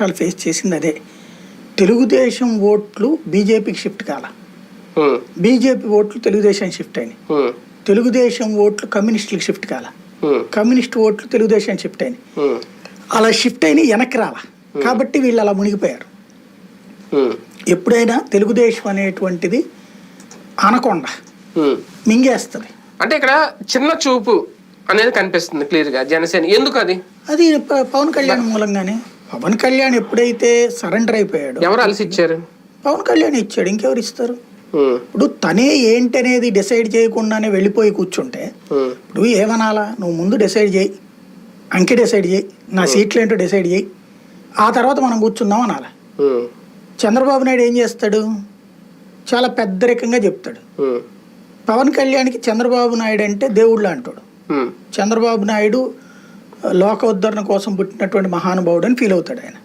రాష్ట్రాలు ఫేస్ చేసింది అదే. తెలుగుదేశం ఓట్లు బీజేపీకి షిఫ్ట్ కాల. బీజేపీ ఓట్లు తెలుగుదేశం షిఫ్ట్ అయినాయి. తెలుగుదేశం ఓట్లు కమ్యూనిస్టులకు షిఫ్ట్ కాల. కమ్యూనిస్ట్ ఓట్లు తెలుగుదేశం షిఫ్ట్ అయినాయి. అలా షిఫ్ట్ అయినాయి వెనక్కి రాల. కాబట్టి వీళ్ళు అలా మునిగిపోయారు. ఎప్పుడైనా తెలుగుదేశం అనేటువంటిది అనకొండ. మింగేస్తుంది. అంటే ఇక్కడ చిన్న చూపు అనేది కనిపిస్తుంది క్లియర్గా జనసేన. ఎందుకు అది అది పవన్ కళ్యాణ్ మూలంగానే. పవన్ కళ్యాణ్ ఎప్పుడైతే సరెండర్ అయిపోయాడు ఎవరు అలసి ఇచ్చారు? పవన్ కళ్యాణ్ ఇచ్చాడు. ఇంకెవరు ఇస్తారు? ఇప్పుడు తనే ఏంటి అనేది డిసైడ్ చేయకుండానే వెళ్ళిపోయి కూర్చుంటే ఇప్పుడు ఏమనాలా? నువ్వు ముందు డిసైడ్ చేయి. అంకె డిసైడ్ చేయి. నా సీట్లు ఏంటో డిసైడ్ చేయి. ఆ తర్వాత మనం కూర్చుందాం అనాలి? చంద్రబాబు నాయుడు ఏం చేస్తాడు? చాలా పెద్దరికంగా చెప్తాడు. పవన్ కళ్యాణ్కి చంద్రబాబు నాయుడు అంటే దేవుళ్ళ అంటాడు. చంద్రబాబు నాయుడు లోక ఉద్ధరణ కోసం పుట్టినటువంటి మహానుభావుడు అని ఫీల్ అవుతాడు ఆయన.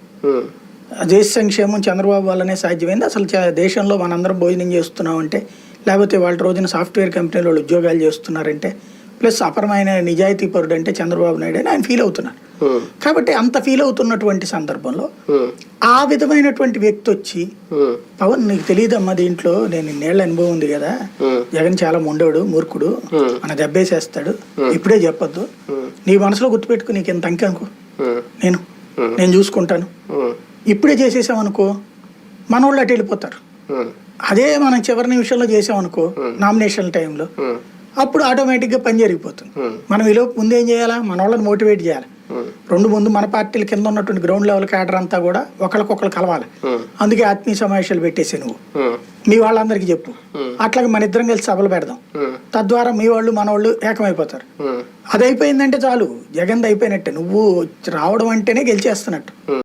దేశ సంక్షేమం చంద్రబాబు వల్లనే సాధ్యమైంది. అసలు దేశంలో మనందరం భోజనం చేస్తున్నాం అంటే లేకపోతే వాళ్ళ రోజున సాఫ్ట్వేర్ కంపెనీలో వాళ్ళు ఉద్యోగాలు చేస్తున్నారంటే ప్లస్ అపరమైన నిజాయితీ పరుడు అంటే చంద్రబాబు నాయుడు అని ఆయన ఫీల్ అవుతున్నారు. ఉమ్, కాబట్టి అంత ఫీల్ అవుతున్నటువంటి సందర్భంలో ఉమ్, ఆ విధమైనటువంటి వ్యక్తి వచ్చి ఉమ్, పవన్ నీకు తెలియదమ్మా దీంట్లో నేను ఇన్నేళ్ళ అనుభవం ఉంది కదా. జగన్ చాలా మొండోడు మూర్ఖుడు. మన దెబ్బేసేస్తాడు. ఇప్పుడే చెప్పొద్దు. నీ మనసులో గుర్తుపెట్టుకు నీకు ఎంత అంకె అనుకో. ఉమ్, నేను నేను చూసుకుంటాను. ఇప్పుడే చేసేసామనుకో మనోళ్ళు అటు వెళ్ళిపోతారు. అదే మనం చివరి నిమిషంలో చేసామనుకో నామినేషన్ టైంలో. అప్పుడు ఆటోమేటిక్గా పని జరిగిపోతుంది. ఉమ్, మనం ఈలోపు ముందు ఏం చేయాలా? మన వాళ్ళని మోటివేట్ చేయాలి. ఉమ్, రెండు ముందు మన పార్టీల కింద ఉన్నటువంటి గ్రౌండ్ లెవెల్ క్యాడర్ అంతా కూడా ఒకరికొకరు కలవాలి. ఉమ్, అందుకే ఆత్మీయ సమావేశాలు పెట్టేసి నువ్వు. మీ వాళ్ళందరికీ చెప్పు. అట్లాగే మన ఇద్దరం కలిసి సభలు పెడదాం. తద్వారా మీ వాళ్ళు మన వాళ్ళు ఏకమైపోతారు. అది అయిపోయిందంటే చాలు. జగన్ అయిపోయినట్టే. నువ్వు రావడం అంటేనే గెలిచేస్తున్నట్టు.